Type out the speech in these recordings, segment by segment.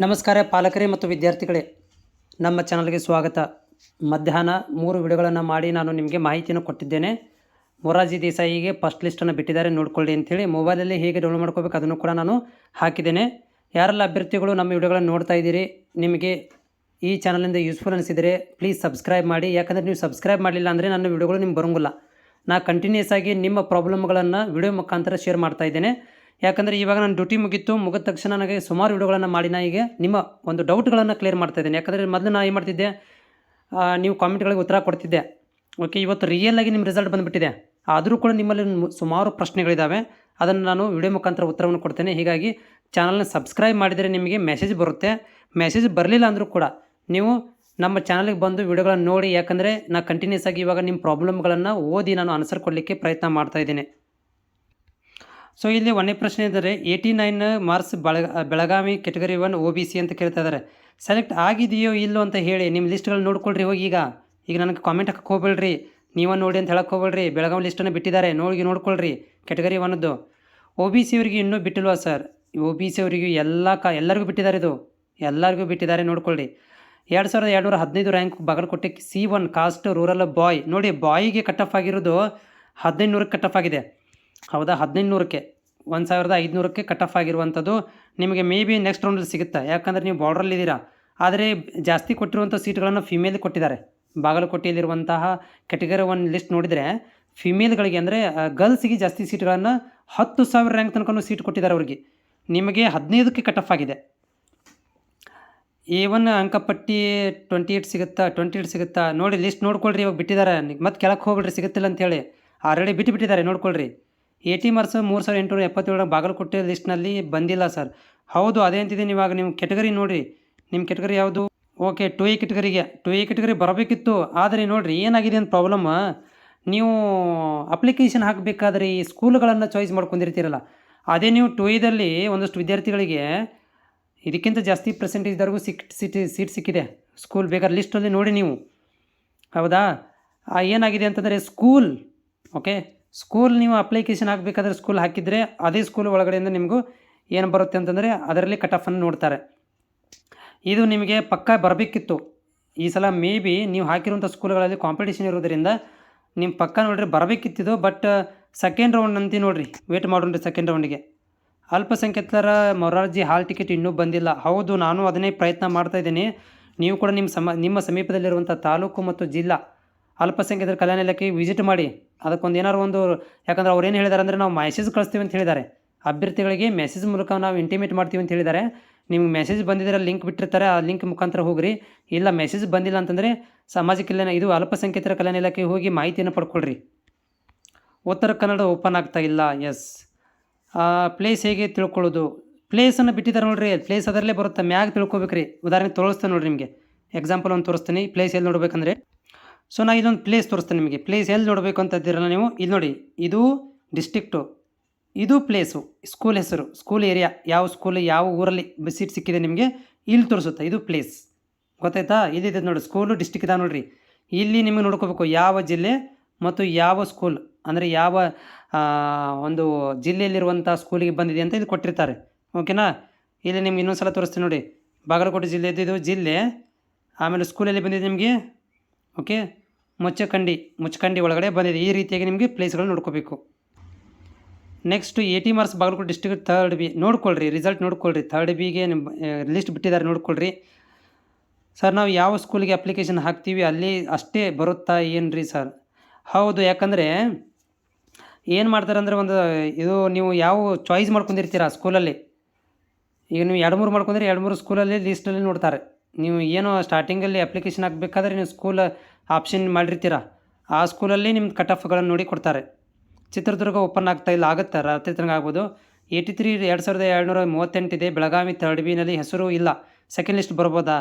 ನಮಸ್ಕಾರ ಪಾಲಕರೇ ಮತ್ತು ವಿದ್ಯಾರ್ಥಿಗಳೇ. ನಮ್ಮ ಚಾನಲ್ಗೆ ಸ್ವಾಗತ. ಮಧ್ಯಾಹ್ನ ಮೂರು ವಿಡಿಯೋಗಳನ್ನು ಮಾಡಿ ನಾನು ನಿಮಗೆ ಮಾಹಿತಿಯನ್ನು ಕೊಟ್ಟಿದ್ದೇನೆ. ಮೊರಾರ್ಜಿ ದೇಸಾಯಿಗೆ ಫಸ್ಟ್ ಲಿಸ್ಟನ್ನು ಬಿಟ್ಟಿದ್ದಾರೆ, ನೋಡ್ಕೊಳ್ಳಿ ಅಂಥೇಳಿ ಮೊಬೈಲಲ್ಲಿ ಹೇಗೆ ಡೌನ್ಲೋಡ್ ಮಾಡ್ಕೋಬೇಕು ಅದನ್ನು ಕೂಡ ನಾನು ಹಾಕಿದ್ದೇನೆ. ಯಾರೆಲ್ಲ ಅಭ್ಯರ್ಥಿಗಳು ನಮ್ಮ ವಿಡಿಯೋಗಳನ್ನು ನೋಡ್ತಾ ಇದ್ದೀರಿ, ನಿಮಗೆ ಈ ಚಾನಲಿಂದ ಯೂಸ್ಫುಲ್ ಅನಿಸಿದರೆ ಪ್ಲೀಸ್ ಸಬ್ಸ್ಕ್ರೈಬ್ ಮಾಡಿ. ಯಾಕಂದರೆ ನೀವು ಸಬ್ಸ್ಕ್ರೈಬ್ ಮಾಡಲಿಲ್ಲ ಅಂದರೆ ನನ್ನ ವಿಡಿಯೋಗಳು ನಿಮ್ಗೆ ಬರೋಂಗಿಲ್ಲ. ನಾ ಕಂಟಿನ್ಯೂಸ್ ಆಗಿ ನಿಮ್ಮ ಪ್ರಾಬ್ಲಮ್ಗಳನ್ನು ವಿಡಿಯೋ ಮುಖಾಂತರ ಶೇರ್ ಮಾಡ್ತಾ ಇದ್ದೇನೆ. ಯಾಕಂದರೆ ಇವಾಗ ನಾನು ಡ್ಯೂಟಿ ಮುಗಿತ್ತು, ಮುಗಿದ ತಕ್ಷಣ ನನಗೆ ಸುಮಾರು ವಿಡಿಯೋಗಳನ್ನು ಮಾಡಿ ನಾ ಈಗ ನಿಮ್ಮ ಒಂದು ಡೌಟ್ಗಳನ್ನು ಕ್ಲಿಯರ್ ಮಾಡ್ತಾ ಇದ್ದೀನಿ. ಯಾಕಂದರೆ ಮೊದಲು ನಾನು ಏನು ಮಾಡ್ತಿದ್ದೆ? ನೀವು ಕಾಮೆಂಟ್ಗಳಿಗೆ ಉತ್ತರ ಕೊಡ್ತಿದ್ದೆ. ಓಕೆ ಇವತ್ತು ರಿಯಲ್ ಆಗಿ ನಿಮ್ಮ ರಿಸಲ್ಟ್ ಬಂದುಬಿಟ್ಟಿದೆ. ಆದರೂ ಕೂಡ ನಿಮ್ಮಲ್ಲಿ ಸುಮಾರು ಪ್ರಶ್ನೆಗಳಿದ್ದಾವೆ ಅದನ್ನು ನಾನು ವಿಡಿಯೋ ಮುಖಾಂತರ ಉತ್ತರವನ್ನು ಕೊಡ್ತೇನೆ. ಹೀಗಾಗಿ ಚಾನಲ್ನ ಸಬ್ಸ್ಕ್ರೈಬ್ ಮಾಡಿದರೆ ನಿಮಗೆ ಮೆಸೇಜ್ ಬರುತ್ತೆ. ಮೆಸೇಜ್ ಬರಲಿಲ್ಲ ಅಂದರೂ ಕೂಡ ನೀವು ನಮ್ಮ ಚಾನಲ್ಗೆ ಬಂದು ವಿಡಿಯೋಗಳನ್ನು ನೋಡಿ, ಯಾಕಂದರೆ ನಾನು ಕಂಟಿನ್ಯೂಸ್ ಆಗಿ ಇವಾಗ ನಿಮ್ಮ ಪ್ರಾಬ್ಲಮ್ಗಳನ್ನು ಓದಿ ನಾನು ಆನ್ಸರ್ ಕೊಡಲಿಕ್ಕೆ ಪ್ರಯತ್ನ ಮಾಡ್ತಾ ಇದ್ದೀನಿ. ಸೊ ಇಲ್ಲಿ ಒಂದೇ ಪ್ರಶ್ನೆ ಇದ್ದಾರೆ. ಏಯ್ಟಿ ನೈನ್ ಮಾರ್ಕ್ಸ್ ಬೆಳಗ, Belagavi category one O B C ಅಂತ ಕೇಳ್ತಾ ಇದ್ದಾರೆ. ಸೆಲೆಕ್ಟ್ ಆಗಿದೆಯೋ ಇಲ್ಲೋ ಅಂತ ಹೇಳಿ ನಿಮ್ಮ ಲಿಸ್ಟ್ಗಳು ನೋಡ್ಕೊಳ್ರಿ ಹೋಗಿ ಈಗ. ಈಗ ನನಗೆ ಕಾಮೆಂಟ್ ಹಾಕಕ್ಕೆ ಹೋಗ್ಬೇಡ್ರಿ. ನೀವೇ ನೋಡಿ ಅಂತ ಹೇಳಕ್ಕೆ ಹೋಗ್ಬೇಡ್ರಿ. ಬೆಳಗಾವಿ ಲಿಸ್ಟನ್ನು ಬಿಟ್ಟಿದ್ದಾರೆ. ನೋಡಿ ನೋಡ್ಕೊಳ್ರಿ. ಕೆಟಗರಿ ಒನ್ನದ್ದು ಒ ಬಿ ಸಿ ಅವರಿಗೆ ಇನ್ನೂ ಬಿಟ್ಟಿಲ್ವ ಸರ್ ಒ ಬಿ ಸಿ ಅವರಿಗೆ ಎಲ್ಲ ಕ, ಎಲ್ಲರಿಗೂ ಬಿಟ್ಟಿದ್ದಾರೆ ಇದು. ಎಲ್ಲರಿಗೂ ಬಿಟ್ಟಿದ್ದಾರೆ ನೋಡ್ಕೊಳ್ಳಿ ಎರಡು ಸಾವಿರದ ಎರಡುನೂರ ಹದಿನೈದು rank Bagalkote C one caste rural boy ನೋಡಿ ಬಾಯಿಗೆ ಕಟ್ ಆಫ್ ಆಗಿರೋದು ಹದಿನೈದು ನೂರಕ್ಕೆ ಕಟ್ ಆಫ್ ಆಗಿದೆ. ಹೌದಾ? ಹದಿನೈದುನೂರಕ್ಕೆ ಒಂದು ಸಾವಿರದ ಐದುನೂರಕ್ಕೆ ಕಟ್ ಆಫ್ ಆಗಿರುವಂಥದ್ದು ನಿಮಗೆ ಮೇ ಬಿ ನೆಕ್ಸ್ಟ್ ರೌಂಡಲ್ಲಿ ಸಿಗುತ್ತೆ. ಯಾಕಂದರೆ ನೀವು ಬಾರ್ಡ್ರಲ್ಲಿದ್ದೀರಾ ಆದರೆ ಜಾಸ್ತಿ ಕೊಟ್ಟಿರುವಂಥ ಸೀಟ್ಗಳನ್ನು ಫಿಮೇಲ್ ಕೊಟ್ಟಿದ್ದಾರೆ. ಬಾಗಲಕೋಟೆಯಲ್ಲಿರುವಂತಹ ಕೆಟಗರಿ ಒನ್ ಲಿಸ್ಟ್ ನೋಡಿದರೆ ಫಿಮೇಲ್ಗಳಿಗೆ ಅಂದರೆ ಗರ್ಲ್ಸಿಗೆ ಜಾಸ್ತಿ ಸೀಟ್ಗಳನ್ನು ಹತ್ತು ಸಾವಿರ ರ್ಯಾಂಕ್ ತನಕ ಸೀಟ್ ಕೊಟ್ಟಿದ್ದಾರೆ ಅವರಿಗೆ. ನಿಮಗೆ ಹದಿನೈದಕ್ಕೆ ಕಟ್ ಆಫ್ ಆಗಿದೆ. ಎ ಒನ್ ಅಂಕಪಟ್ಟಿ ಟ್ವೆಂಟಿ ಏಯ್ಟ್ ಸಿಗುತ್ತಾ? ಟ್ವೆಂಟಿ ಏಯ್ಟ್ ಸಿಗುತ್ತಾ? ನೋಡಿ ಲಿಸ್ಟ್ ನೋಡ್ಕೊಳ್ರಿ, ಇವಾಗ ಬಿಟ್ಟಿದ್ದಾರೆ. ಮತ್ತೆ ಕೆಳಕ್ಕೆ ಹೋಗ್ಬಿಡ್ರಿ, ಸಿಗುತ್ತಿಲ್ಲ ಅಂತೇಳಿ ಆಲ್ರೆಡಿ ಬಿಟ್ಟು ಬಿಟ್ಟಿದ್ದಾರೆ ನೋಡ್ಕೊಳ್ರಿ. ಏಯ್ಟಿ ಮಾರ್ಕ್ಸ್ ಮೂರು ಸಾವಿರದ ಎಂಟುನೂರ ಎಪ್ಪತ್ತೇಳು ಬಾಗಲಕೋಟೆ ಲಿಸ್ಟ್ನಲ್ಲಿ ಬಂದಿಲ್ಲ ಸರ್. ಹೌದು, ಅದೇ ಅಂತಿದ್ದೀನಿ ಇವಾಗ ನಿಮ್ಮ ಕೆಟಗರಿ ನೋಡಿ ನಿಮ್ಮ ಕೆಟಗರಿ ಯಾವುದು? ಓಕೆ ಟು ಎ ಕೆಟಗರಿಗೆ. ಟು ಎ ಕೆಟಗರಿ ಬರಬೇಕಿತ್ತು, ಆದರೆ ನೋಡಿರಿ ಏನಾಗಿದೆ ಅಂತ ಪ್ರಾಬ್ಲಮ್ ನೀವು ಅಪ್ಲಿಕೇಶನ್ ಹಾಕಬೇಕಾದ್ರೆ ಈ ಸ್ಕೂಲ್ಗಳನ್ನು ಚಾಯ್ಸ್ ಮಾಡ್ಕೊಂಡಿರ್ತೀರಲ್ಲ. ಅದೇ ನೀವು ಟು ಎದಲ್ಲಿ ಒಂದಷ್ಟು ವಿದ್ಯಾರ್ಥಿಗಳಿಗೆ ಇದಕ್ಕಿಂತ ಜಾಸ್ತಿ ಪರ್ಸೆಂಟೇಜ್ದವರೆಗೂ ಸಿಕ್, ಸೀಟ್ ಸೀಟ್ ಸಿಕ್ಕಿದೆ. ಸ್ಕೂಲ್ ಬೇಕಾದ್ರೆ ಲಿಸ್ಟಲ್ಲಿ ನೋಡಿ ನೀವು. ಹೌದಾ? ಏನಾಗಿದೆ ಅಂತಂದರೆ ಸ್ಕೂಲ್ ಓಕೆ ಸ್ಕೂಲ್ ನೀವು ಅಪ್ಲಿಕೇಶನ್ ಹಾಕಬೇಕಾದ್ರೆ ಸ್ಕೂಲ್ ಹಾಕಿದರೆ ಅದೇ ಸ್ಕೂಲ್ ಒಳಗಡೆಯಿಂದ ನಿಮಗೂ ಏನು ಬರುತ್ತೆ ಅಂತಂದರೆ ಅದರಲ್ಲಿ ಕಟ್ ಆಫನ್ನು ನೋಡ್ತಾರೆ. ಇದು ನಿಮಗೆ ಪಕ್ಕ ಬರಬೇಕಿತ್ತು. ಈ ಸಲ ಮೇ ಬಿ ನೀವು ಹಾಕಿರುವಂಥ ಸ್ಕೂಲ್ಗಳಲ್ಲಿ ಕಾಂಪಿಟೇಷನ್ ಇರೋದರಿಂದ ನಿಮ್ಮ ಪಕ್ಕ ನೋಡ್ರಿ ಬರಬೇಕಿತ್ತಿದ್ದು ಬಟ್ ಸೆಕೆಂಡ್ ರೌಂಡ್ ಅಂತಿ ನೋಡಿರಿ. ವೇಟ್ ಮಾಡೋಣ್ರಿ ಸೆಕೆಂಡ್ ರೌಂಡಿಗೆ ಅಲ್ಪಸಂಖ್ಯಾತರ ಮೊರಾರ್ಜಿ ಹಾಲ್ ಟಿಕೆಟ್ ಇನ್ನೂ ಬಂದಿಲ್ಲ. ಹೌದು, ನಾನು ಅದನ್ನೇ ಪ್ರಯತ್ನ ಮಾಡ್ತಾ ಇದ್ದೀನಿ. ನೀವು ಕೂಡ ನಿಮ್ಮ ಸಮ, ನಿಮ್ಮ ಸಮೀಪದಲ್ಲಿರುವಂಥ ತಾಲೂಕು ಮತ್ತು ಜಿಲ್ಲಾ ಅಲ್ಪಸಂಖ್ಯಾತರ ಕಲ್ಯಾಣ ಇಲಾಖೆ ವಿಸಿಟ್ ಮಾಡಿ, ಅದಕ್ಕೊಂದು ಏನಾರು ಒಂದು, ಯಾಕಂದ್ರೆ ಅವ್ರು ಏನು ಹೇಳಿದ್ದಾರೆ ಅಂದರೆ ನಾವು ಮೆಸೇಜ್ ಕಳಿಸ್ತೀವಿ ಅಂತ ಹೇಳಿದ್ದಾರೆ. ಅಭ್ಯರ್ಥಿಗಳಿಗೆ ಮೆಸೇಜ್ ಮೂಲಕ ನಾವು ಇಂಟಿಮೇಟ್ ಮಾಡ್ತೀವಿ ಅಂತ ಹೇಳಿದ್ದಾರೆ. ನಿಮ್ಗೆ ಮೆಸೇಜ್ ಬಂದಿದ್ರೆ ಲಿಂಕ್ ಬಿಟ್ಟಿರ್ತಾರೆ, ಆ ಲಿಂಕ್ ಮುಖಾಂತರ ಹೋಗ್ರಿ. ಇಲ್ಲ ಮೆಸೇಜ್ ಬಂದಿಲ್ಲ ಅಂತಂದರೆ ಸಮಾಜ ಕಲ್ಯಾಣ, ಇದು ಅಲ್ಪಸಂಖ್ಯಾತರ ಕಲ್ಯಾಣ ಇಲಾಖೆಗೆ ಹೋಗಿ ಮಾಹಿತಿಯನ್ನು ಪಡ್ಕೊಳ್ರಿ. ಉತ್ತರ ಕನ್ನಡ ಓಪನ್ ಆಗ್ತಾ ಇಲ್ಲ ಎಸ್ ಪ್ಲೇಸ್ ಹೇಗೆ ತಿಳ್ಕೊಳ್ಳೋದು? ಪ್ಲೇಸನ್ನು ಬಿಟ್ಟಿದ್ದಾರೆ ನೋಡ್ರಿ ಪ್ಲೇಸ್ ಅದರಲ್ಲೇ ಬರುತ್ತೆ, ಮ್ಯಾಗ ತಿಳ್ಕೊಬೇಕ್ರಿ. ಉದಾಹರಣೆ ತೋರಿಸ್ತೇನೆ ನೋಡ್ರಿ ನಿಮಗೆ. ಎಕ್ಸಾಂಪಲ್ ಒಂದು ತೋರಿಸ್ತೀನಿ ಪ್ಲೇಸ್ ಎಲ್ಲಿ ನೋಡ್ಬೇಕಂದ್ರೆ ಸೊ ನಾ ಇದೊಂದು ಪ್ಲೇಸ್ ತೋರಿಸ್ತೇನೆ ನಿಮಗೆ. ಪ್ಲೇಸ್ ಎಲ್ಲಿ ನೋಡಬೇಕು ಅಂತ ಇದ್ದೀರಲ್ಲ ನೀವು? ಇಲ್ಲಿ ನೋಡಿ, ಇದು ಡಿಸ್ಟಿಕ್ಟು ಇದು ಪ್ಲೇಸು ಸ್ಕೂಲ್ ಹೆಸರು. ಸ್ಕೂಲ್ ಏರಿಯಾ ಯಾವ ಸ್ಕೂಲ್ ಯಾವ ಊರಲ್ಲಿ ಸೀಟ್ ಸಿಕ್ಕಿದೆ ನಿಮಗೆ? ಇಲ್ಲಿ ತೋರಿಸುತ್ತೆ. ಇದು ಪ್ಲೇಸ್ ಗೊತ್ತಾಯ್ತಾ? ಇದಿದೆ ನೋಡಿ ಸ್ಕೂಲು ಡಿಸ್ಟಿಕ್ ಇದೆ ನೋಡಿರಿ. ಇಲ್ಲಿ ನಿಮಗೆ ನೋಡ್ಕೋಬೇಕು ಯಾವ ಜಿಲ್ಲೆ ಮತ್ತು ಯಾವ ಸ್ಕೂಲ್ ಅಂದರೆ ಯಾವ ಒಂದು ಜಿಲ್ಲೆಯಲ್ಲಿರುವಂಥ ಸ್ಕೂಲಿಗೆ ಬಂದಿದೆ ಅಂತ ಇದು ಕೊಟ್ಟಿರ್ತಾರೆ. ಓಕೆನಾ ಇಲ್ಲಿ ನಿಮ್ಗೆ ಇನ್ನೊಂದು ಸಲ ತೋರಿಸ್ತೀನಿ ನೋಡಿ. ಬಾಗಲಕೋಟೆ ಜಿಲ್ಲೆದು ಇದು ಜಿಲ್ಲೆ. ಆಮೇಲೆ ಸ್ಕೂಲಲ್ಲಿ ಬಂದಿದೆ ನಿಮಗೆ? ಓಕೆ ಮುಚ್ಚಕಂಡಿ ಮುಚ್ಚಕಂಡಿ ಒಳಗಡೆ ಬಂದಿದೆ. ಈ ರೀತಿಯಾಗಿ ನಿಮಗೆ ಪ್ಲೇಸ್ಗಳು ನೋಡ್ಕೋಬೇಕು. Next eighty marks Bagalkote district third B ನೋಡ್ಕೊಳ್ರಿ result ನೋಡ್ಕೊಳ್ರಿ. ಥರ್ಡ್ ಬಿಗೆ ಲಿಸ್ಟ್ ಬಿಟ್ಟಿದ್ದಾರೆ, ನೋಡ್ಕೊಳ್ರಿ. ಸರ್ ನಾವು ಯಾವ ಸ್ಕೂಲಿಗೆ ಅಪ್ಲಿಕೇಶನ್ ಹಾಕ್ತೀವಿ, ಅಲ್ಲಿ ಅಷ್ಟೇ ಬರುತ್ತಾ ಏನು ರೀ ಸರ್ ಹೌದು, ಯಾಕಂದರೆ ಏನು ಮಾಡ್ತಾರೆ ಅಂದರೆ ಒಂದು, ಇದು ನೀವು ಯಾವ ಚಾಯ್ಸ್ ಮಾಡ್ಕೊಂಡಿರ್ತೀರ ಸ್ಕೂಲಲ್ಲಿ ಈಗ ನೀವು ಎರಡು ಮೂರು ಮಾಡ್ಕೊಂಡ್ರೆ ಎರಡು ಮೂರು ಸ್ಕೂಲಲ್ಲಿ ಲಿಸ್ಟಲ್ಲಿ ನೋಡ್ತಾರೆ. ನೀವು ಏನು ಸ್ಟಾರ್ಟಿಂಗಲ್ಲಿ ಅಪ್ಲಿಕೇಶನ್ ಹಾಕಬೇಕಾದ್ರೆ ನೀವು ಸ್ಕೂಲ್ ಆಪ್ಷನ್ ಮಾಡಿರ್ತೀರ? ಆ ಸ್ಕೂಲಲ್ಲಿ ನಿಮ್ಮ ಕಟ್ ಆಫ್ಗಳನ್ನು ನೋಡಿ ಕೊಡ್ತಾರೆ. ಚಿತ್ರದುರ್ಗ ಓಪನ್ ಆಗ್ತಾ ಇಲ್ಲ, ಆಗುತ್ತೆ? ರಾತ್ರಿ ತನಕ ಆಗ್ಬೋದು. ಏಯ್ಟಿ ತ್ರೀ ಎರಡು ಸಾವಿರದ ಏಳ್ನೂರ ಮೂವತ್ತೆಂಟಿದೆ ಬೆಳಗಾವಿ ತರ್ಡ್ ಬಿನಲ್ಲಿ ಹೆಸರು ಇಲ್ಲ. ಸೆಕೆಂಡ್ ಲಿಸ್ಟ್ ಬರ್ಬೋದಾ?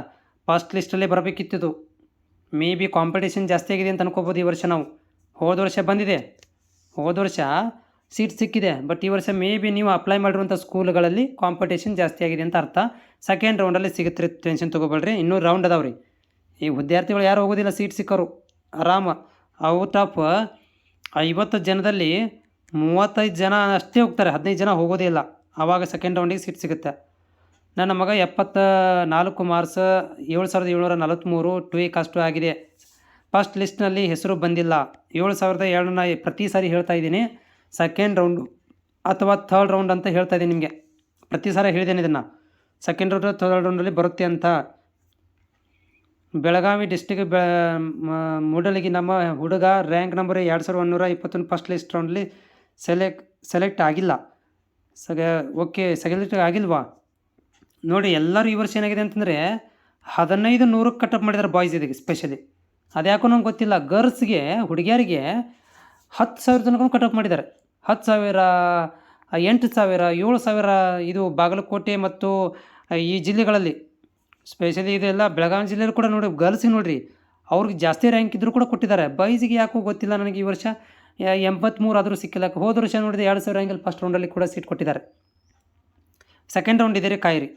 ಫಸ್ಟ್ ಲಿಸ್ಟಲ್ಲೇ ಬರಬೇಕಿತ್ತಿದು ಮೇ ಬಿ ಕಾಂಪಿಟೇಷನ್ ಜಾಸ್ತಿ ಆಗಿದೆ ಅಂತ ಅನ್ಕೋಬೋದು ಈ ವರ್ಷ ನಾವು. ಹೋದ ವರ್ಷ ಬಂದಿದೆ. ಹೋದ ವರ್ಷ ಸೀಟ್ ಸಿಕ್ಕಿದೆ. ಬಟ್ ಈ ವರ್ಷ ಮೇ ಬಿ ನೀವು ಅಪ್ಲೈ ಮಾಡಿರುವಂಥ ಸ್ಕೂಲ್ಗಳಲ್ಲಿ ಕಾಂಪಿಟೇಷನ್ ಜಾಸ್ತಿ ಆಗಿದೆ ಅಂತ ಅರ್ಥ. ಸೆಕೆಂಡ್ ರೌಂಡಲ್ಲಿ ಸಿಗುತ್ತೆ ಟೆನ್ಷನ್ ತೊಗೋಬೇಡ್ರಿ. ಇನ್ನೂ ರೌಂಡ್ ಅದಾವ್ರಿ ಈ ವಿದ್ಯಾರ್ಥಿಗಳು ಯಾರು ಹೋಗೋದಿಲ್ಲ ಸೀಟ್ ಸಿಕ್ಕೋರು. ಆರಾಮ. ಔಟ್ ಆಫ್ ಐವತ್ತು ಜನದಲ್ಲಿ ಮೂವತ್ತೈದು ಜನ ಅಷ್ಟೇ ಹೋಗ್ತಾರೆ. ಹದಿನೈದು ಜನ ಹೋಗೋದೇ ಇಲ್ಲ. ಆವಾಗ ಸೆಕೆಂಡ್ ರೌಂಡಿಗೆ ಸೀಟ್ ಸಿಗುತ್ತೆ. ನನ್ನ ಮಗ ಎಪ್ಪತ್ತ ನಾಲ್ಕು ಮಾರ್ಕ್ಸ್ ಏಳು ಸಾವಿರದ ಏಳ್ನೂರ ನಲವತ್ತ್ಮೂರು ಟು ಕಾಸ್ಟು ಆಗಿದೆ. ಫಸ್ಟ್ ಲಿಸ್ಟ್ನಲ್ಲಿ ಹೆಸರು ಬಂದಿಲ್ಲ. ಏಳು ಸಾವಿರದ ಏಳ್ನೂರ ಪ್ರತಿ ಸಾರಿ ಹೇಳ್ತಾ ಇದ್ದೀನಿ. ಸೆಕೆಂಡ್ ರೌಂಡು ಅಥವಾ ಥರ್ಡ್ ರೌಂಡ್ ಅಂತ ಹೇಳ್ತಾ ಇದ್ದೀನಿ ನಿಮಗೆ. ಪ್ರತಿ ಸಾರ ಹೇಳಿದ್ದೇನೆ ಇದನ್ನು. ಸೆಕೆಂಡ್ ರೌಂಡ್ ಥರ್ಡ್ ರೌಂಡಲ್ಲಿ ಬರುತ್ತೆ ಅಂತ. ಬೆಳಗಾವಿ ಡಿಸ್ಟಿಕ್ ಬೆ ಮೂಡಲಿಗೆ ನಮ್ಮ ಹುಡುಗ ರ್ಯಾಂಕ್ ನಂಬರ್ ಎರಡು ಸಾವಿರದ ಒಂದೂರ ಇಪ್ಪತ್ತೊಂದು ಫಸ್ಟ್ ಲಿಸ್ಟ್ ರೌಂಡಲ್ಲಿ ಸೆಲೆಕ್ಟ್ ಸೆಲೆಕ್ಟ್ ಆಗಿಲ್ಲ. ಸಗ ಓಕೆ ಸೆಲೆಕ್ಟ್ ಆಗಿಲ್ವಾ? ನೋಡಿ, ಎಲ್ಲರೂ ಈ ವರ್ಷ ಏನಾಗಿದೆ ಅಂತಂದರೆ ಹದಿನೈದು ನೂರಕ್ಕೆ ಕಟಪ್ ಮಾಡಿದ್ದಾರೆ ಬಾಯ್ಸ್ ಇದಕ್ಕೆ ಸ್ಪೆಷಲಿ ಅದ್ಯಾಕೋ ನಂಗೆ ಗೊತ್ತಿಲ್ಲ ಗರ್ಲ್ಸ್ಗೆ ಹುಡುಗಿಯರಿಗೆ ಹತ್ತು ಸಾವಿರ ತನಕ ಕಟಪ್ ಮಾಡಿದ್ದಾರೆ. ಹತ್ತು ಸಾವಿರ ಎಂಟು ಸಾವಿರ, ಏಳು ಸಾವಿರ ಇದು ಬಾಗಲಕೋಟೆ ಮತ್ತು ಈ ಜಿಲ್ಲೆಗಳಲ್ಲಿ. ಸ್ಪೆಷಲಿ ಇದೆಲ್ಲ ಬೆಳಗಾವಿ ಜಿಲ್ಲೆಯಲ್ಲಿ ಕೂಡ ನೋಡಿ, ಗರ್ಲ್ಸಿಗೆ ನೋಡಿರಿ, ಅವ್ರಿಗೆ ಜಾಸ್ತಿ ರ್ಯಾಂಕ್ ಇದ್ದರೂ ಕೂಡ ಕೊಟ್ಟಿದ್ದಾರೆ. ಬೈಸಿಗೆ ಯಾಕೋ ಗೊತ್ತಿಲ್ಲ ನನಗೆ ಈ ವರ್ಷ. ಎಂಬತ್ತ್ಮೂರು ಆದರೂ ಸಿಕ್ಕಿಲ್ಲ. ಹೋದ ವರ್ಷ ನೋಡಿದ್ರೆ ಎರಡು ಸಾವಿರ ರ್ಯಾಂಕಲ್ಲಿ ಫಸ್ಟ್ ರೌಂಡಲ್ಲಿ ಕೂಡ ಸೀಟ್ ಕೊಟ್ಟಿದ್ದಾರೆ. ಸೆಕೆಂಡ್ ರೌಂಡ್ ಇದೆ ರೀ ಕಾಯಿರಿ.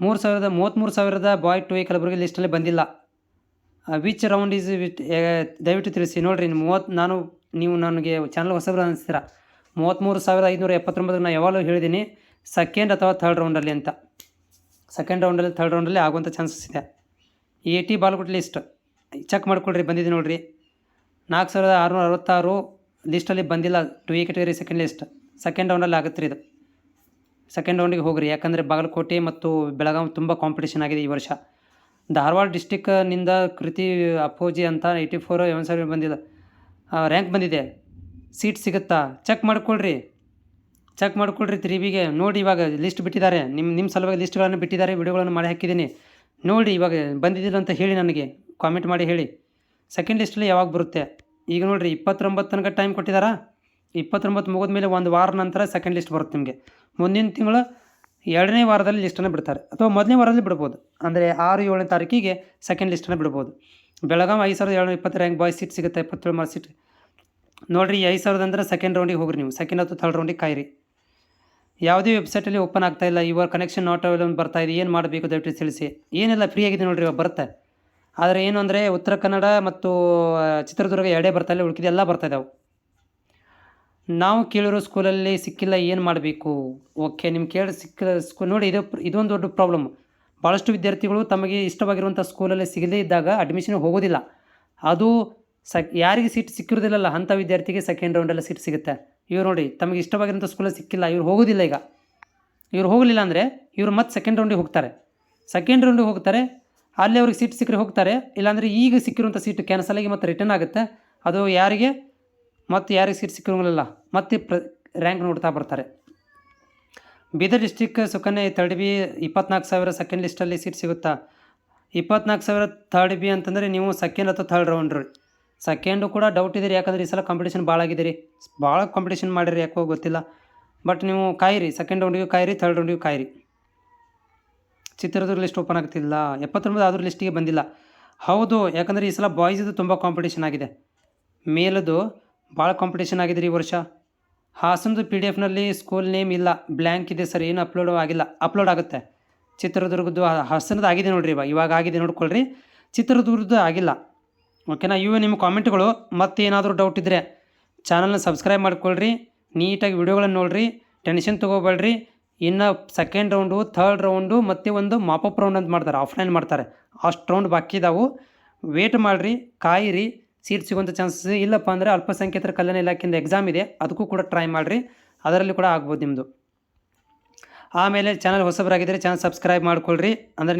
ಮೂರು ಸಾವಿರದ ಮೂವತ್ತ್ಮೂರು ಸಾವಿರದ ಬಾಯ್ ಟು ಏ ಕಲಬುರಗಿ ಲಿಸ್ಟಲ್ಲಿ ಬಂದಿಲ್ಲ. ವಿಚ್ ರೌಂಡ್ ಈಸ್ ವಿಟ್ ದಯವಿಟ್ಟು ತಿಳಿಸಿ. ನೋಡಿರಿ, ಮೂವತ್ತು, ನಾನು ನೀವು ನನಗೆ ಚಾನಲ್ ಹೊಸಬ್ರು ಅನಿಸ್ತೀರ ಮೂವತ್ತ್ಮೂರು ಸಾವಿರದ ಐದುನೂರ ಎಪ್ಪತ್ತೊಂಬತ್ತು ನಾನು ಯಾವಾಗಲೂ ಹೇಳಿದ್ದೀನಿ ಸೆಕೆಂಡ್ ಅಥವಾ ಥರ್ಡ್ ರೌಂಡಲ್ಲಿ ಅಂತ. ಸೆಕೆಂಡ್ ರೌಂಡಲ್ಲಿ ಥರ್ಡ್ ರೌಂಡಲ್ಲಿ ಆಗುವಂಥ ಚಾನ್ಸಸ್ ಇದೆ. ಎ ಟಿ ಬಾಲ್ಗುಟ್ ಲಿಸ್ಟ್ ಚೆಕ್ ಮಾಡ್ಕೊಳ್ರಿ, ಬಂದಿದೆ ನೋಡಿರಿ. ನಾಲ್ಕು ಸಾವಿರದ ಆರುನೂರ ಅರವತ್ತಾರು ಲಿಸ್ಟಲ್ಲಿ ಬಂದಿಲ್ಲ two A category second list second ರೌಂಡಲ್ಲಿ ಆಗುತ್ತೆ ರೀ ಇದು ಸೆಕೆಂಡ್ ರೌಂಡಿಗೆ ಹೋಗ್ರಿ, ಯಾಕಂದರೆ ಬಾಗಲಕೋಟೆ ಮತ್ತು ಬೆಳಗಾವಿ ತುಂಬ ಕಾಂಪಿಟೇಷನ್ ಆಗಿದೆ ಈ ವರ್ಷ. ಧಾರವಾಡ ಡಿಸ್ಟಿಕ್ನಿಂದ ಕೃತಿ ಅಪ್ಪೋಜಿ ಅಂತ ಏಯ್ಟಿ ಫೋರ್ ಎವನ್ ಸಾವಿರ ಬಂದಿದೆ. ರ್ಯಾಂಕ್ ಬಂದಿದೆ. ಸೀಟ್ ಸಿಗುತ್ತಾ? ಚೆಕ್ ಮಾಡ್ಕೊಳ್ರಿ. ಚೆಕ್ ಮಾಡ್ಕೊಳ್ರಿ ತ್ರೀಬಿಗೆ ನೋಡಿ ಇವಾಗ ಲಿಸ್ಟ್ ಬಿಟ್ಟಿದ್ದಾರೆ. ನಿಮ್ಮ ನಿಮ್ಮ ಸಲುವಾಗಿ ಲಿಸ್ಟ್ಗಳನ್ನು ಬಿಟ್ಟಿದ್ದಾರೆ. ವಿಡಿಯೋಗಳನ್ನು ಮಾಡಿ ಹಾಕಿದ್ದೀನಿ. ನೋಡಿ ಇವಾಗ ಬಂದಿದ್ದಿಲ್ಲ ಅಂತ ಹೇಳಿ ನನಗೆ. ಕಾಮೆಂಟ್ ಮಾಡಿ ಹೇಳಿ. ಸೆಕೆಂಡ್ ಲಿಸ್ಟಲ್ಲಿ ಯಾವಾಗ ಬರುತ್ತೆ? ಈಗ ನೋಡಿರಿ, ಇಪ್ಪತ್ತೊಂಬತ್ತು ತನಕ ಟೈಮ್ ಕೊಟ್ಟಿದ್ದಾರಾ ಇಪ್ಪತ್ತೊಂಬತ್ತು ಮುಗಿದ ಮೇಲೆ ಒಂದು ವಾರ ನಂತರ ಸೆಕೆಂಡ್ ಲಿಸ್ಟ್ ಬರುತ್ತೆ ನಿಮಗೆ. ಮುಂದಿನ ತಿಂಗಳು ಎರಡನೇ ವಾರದಲ್ಲಿ ಲಿಸ್ಟನ್ನು ಬಿಡ್ತಾರೆ. ಅಥವಾ ಮೊದಲನೇ ವಾರದಲ್ಲಿ ಬಿಡ್ಬೋದು. ಅಂದರೆ ಆರು, ಏಳನೇ ತಾರೀಕಿಗೆ ಸೆಕೆಂಡ್ ಲಿಸ್ಟನ್ನು ಬಿಡ್ಬೋದು. ಬೆಳಗಾವಿ ಐದು ಸಾವಿರದ ಏಳ್ನೂರ ಇಪ್ಪತ್ತು ರ್ಯಾಂಕ್ ಬಾಯ್ಸ್ ಸೀಟ್ ಸಿಗುತ್ತೆ ಇಪ್ಪತ್ತೇಳು ಮಾರ್ಕ್ ಸೀಟ್. ನೋಡಿರಿ, ಐದು ಸಾವಿರದ ಅಂದ್ರೆ ಸೆಕೆಂಡ್ ರೌಂಡಿಗೆ ಹೋಗ್ರಿ ನೀವು. ಸೆಕೆಂಡ್ ಅಥವಾ ಥರ್ಡ್ ರೌಂಡಿಗೆ ಕಾಯಿರಿ. ಯಾವುದೇ ವೆಬ್ಸೈಟಲ್ಲಿ ಓಪನ್ ಆಗ್ತಾ ಇಲ್ಲ ಇವಾಗ ಕನೆಕ್ಷನ್ ನಾಟ್ ಅವೈಲೇಬಲ್ ಬರ್ತಾ ಇದೆ, ಏನು ಮಾಡಬೇಕು ದಯವಿಟ್ಟು ತಿಳಿಸಿ. ಏನೆಲ್ಲ ಫ್ರೀ ಆಗಿದೆ ನೋಡಿರಿ, ಇವಾಗ ಬರುತ್ತೆ. ಆದರೆ ಏನು ಅಂದರೆ ಉತ್ತರ ಕನ್ನಡ ಮತ್ತು ಚಿತ್ರದುರ್ಗ ಎರಡೇ ಬರ್ತಾ ಇಲ್ಲ, ಉಳ್ಕಿದೆ ಎಲ್ಲ ಬರ್ತಾ ಇದ್ದಾವೆ ನಾವು ಕೇಳಿರೋ ಸ್ಕೂಲಲ್ಲಿ ಸಿಕ್ಕಿಲ್ಲ, ಏನು ಮಾಡಬೇಕು? ಓಕೆ ನಿಮ್ಗೆ ಕೇಳಿ ಸಿಕ್ಕ ಸ್ಕೂಲ್ ನೋಡಿ, ಇದು ಇದೊಂದು ದೊಡ್ಡ ಪ್ರಾಬ್ಲಮ್ ಭಾಳಷ್ಟು ವಿದ್ಯಾರ್ಥಿಗಳು ತಮಗೆ ಇಷ್ಟವಾಗಿರುವಂಥ ಸ್ಕೂಲಲ್ಲಿ ಸಿಗದೇ ಇದ್ದಾಗ ಅಡ್ಮಿಷನ್ ಹೋಗೋದಿಲ್ಲ. ಅದು ಸಕ್, ಯಾರಿಗೆ ಸೀಟ್ ಸಿಕ್ಕಿರೋದಿಲ್ಲಲ್ಲ ಅಂಥ ವಿದ್ಯಾರ್ಥಿಗೆ ಸೆಕೆಂಡ್ ರೌಂಡಲ್ಲಿ ಸೀಟ್ ಸಿಗುತ್ತೆ. ಇವ್ರು ನೋಡಿ, ತಮಗೆ ಇಷ್ಟವಾಗಿರುವಂಥ ಸ್ಕೂಲಲ್ಲಿ ಸಿಕ್ಕಿಲ್ಲ, ಇವ್ರು ಹೋಗೋದಿಲ್ಲ ಈಗ. ಇವ್ರು ಹೋಗಲಿಲ್ಲ ಅಂದರೆ ಇವ್ರು ಮತ್ತೆ ಸೆಕೆಂಡ್ ರೌಂಡಿಗೆ ಹೋಗ್ತಾರೆ. ಸೆಕೆಂಡ್ ರೌಂಡಿಗೆ ಹೋಗ್ತಾರೆ, ಅಲ್ಲಿ ಅವ್ರಿಗೆ ಸೀಟ್ ಸಿಕ್ಕರೆ ಹೋಗ್ತಾರೆ, ಇಲ್ಲಾಂದರೆ ಈಗ ಸಿಕ್ಕಿರುವಂಥ ಸೀಟ್ ಕ್ಯಾನ್ಸಲ್ ಆಗಿ ಮತ್ತೆ ರಿಟರ್ನ್ ಆಗುತ್ತೆ. ಅದು ಯಾರಿಗೆ? ಮತ್ತು ಯಾರಿಗೆ ಸೀಟ್ ಸಿಕ್ಕಿರೋಂಗಿಲ್ಲ ಮತ್ತೆ ರ್ಯಾಂಕ್ ನೋಡ್ತಾ ಬರ್ತಾರೆ. Bidar district Sukanya third B ಇಪ್ಪತ್ನಾಲ್ಕು ಸಾವಿರ ಸೆಕೆಂಡ್ ಲಿಸ್ಟಲ್ಲಿ ಸೀಟ್ ಸಿಗುತ್ತಾ? ಇಪ್ಪತ್ನಾಲ್ಕು ಸಾವಿರ ಥರ್ಡ್ ಬಿ ಅಂತಂದರೆ ನೀವು ಸೆಕೆಂಡ್ ಅಥವಾ ಥರ್ಡ್ ರೌಂಡ್ರು ಸೆಕೆಂಡು ಕೂಡ ಡೌಟ್ ಇದೆ ರೀ ಯಾಕಂದ್ರೆ ಈ ಸಲ ಕಾಂಪಿಟೇಷನ್ ಭಾಳ ರೀ ಭಾಳ ಕಾಂಪಿಟೇಷನ್ ಮಾಡಿರಿ, ಯಾಕೋ ಗೊತ್ತಿಲ್ಲ. ಬಟ್ ನೀವು ಕಾಯಿರಿ ಸೆಕೆಂಡ್ ರೌಂಡಿಗೂ ಕಾಯಿರಿ ಥರ್ಡ್ ರೌಂಡಿಗೂ ಕಾಯಿರಿ. ಚಿತ್ರದುರ್ಗ ಲಿಸ್ಟ್ ಓಪನ್ ಆಗ್ತಿಲ್ಲ. ಎಪ್ಪತ್ತೊಂಬತ್ತು ಅದ್ರ ಲಿಸ್ಟಿಗೆ ಬಂದಿಲ್ಲ. ಹೌದು, ಯಾಕಂದರೆ ಈ ಸಲ ಬಾಯ್ಸಿದು ತುಂಬ ಕಾಂಪಿಟೇಷನ್ ಆಗಿದೆ. ಮೇಲದು ಭಾಳ ಕಾಂಪಿಟೇಷನ್ ಆಗಿದೆ ರೀ ಈ ವರ್ಷ. ಹಾಸನದು ಪಿ ಡಿ ಎಫ್ನಲ್ಲಿ ಸ್ಕೂಲ್ ನೇಮ್ ಇಲ್ಲ ಬ್ಲ್ಯಾಂಕ್ ಇದೆ, ಸರ್, ಏನು ಅಪ್ಲೋಡ್ ಆಗಿಲ್ಲ. ಅಪ್ಲೋಡ್ ಆಗುತ್ತೆ. ಚಿತ್ರದುರ್ಗದ್ದು ಹಾಸನದ ಆಗಿದೆ ನೋಡಿರಿ ಇವಾಗ. ಇವಾಗ ಆಗಿದೆ ನೋಡ್ಕೊಳ್ರಿ. ಚಿತ್ರದುರ್ಗದ್ದು ಆಗಿಲ್ಲ. ಓಕೆನಾ ಇವು ನಿಮ್ಮ ಕಾಮೆಂಟ್ಗಳು ಮತ್ತೇನಾದರೂ ಡೌಟ್ ಇದ್ದರೆ ಚಾನಲ್ನ ಸಬ್ಸ್ಕ್ರೈಬ್ ಮಾಡ್ಕೊಳ್ರಿ. ನೀಟಾಗಿ ವಿಡಿಯೋಗಳನ್ನು ನೋಡಿರಿ. ಟೆನ್ಷನ್ ತೊಗೋಬೇಡ್ರಿ. ಇನ್ನು ಸೆಕೆಂಡ್ ರೌಂಡು ಥರ್ಡ್ ರೌಂಡು ಮತ್ತು ಒಂದು ಮಾಪಪ್ ರೌಂಡ್ ಅಂತ ಮಾಡ್ತಾರೆ. ಆಫ್ಲೈನ್ ಮಾಡ್ತಾರೆ. ಅಷ್ಟು ರೌಂಡ್ ಬಾಕಿ ಇದಾವೆ. ವೇಟ್ ಮಾಡಿರಿ, ಕಾಯಿರಿ. ಸೀಟ್ ಸಿಗುವಂಥ ಚಾನ್ಸಸ್ ಇಲ್ಲಪ್ಪ ಅಂದರೆ ಅಲ್ಪಸಂಖ್ಯಾತರ ಕಲ್ಯಾಣ ಇಲಾಖೆಯಿಂದ ಎಕ್ಸಾಮ್ ಇದೆ. ಅದಕ್ಕೂ ಕೂಡ ಟ್ರೈ ಮಾಡಿರಿ. ಅದರಲ್ಲಿ ಕೂಡ ಆಗ್ಬೋದು ನಿಮ್ಮದು ಆಮೇಲೆ ಚಾನಲ್ ಹೊಸಬರಾಗಿದ್ದರೆ ಚಾನಲ್ ಸಬ್ಸ್ಕ್ರೈಬ್ ಮಾಡ್ಕೊಳ್ರಿ. ಅಂದರೆ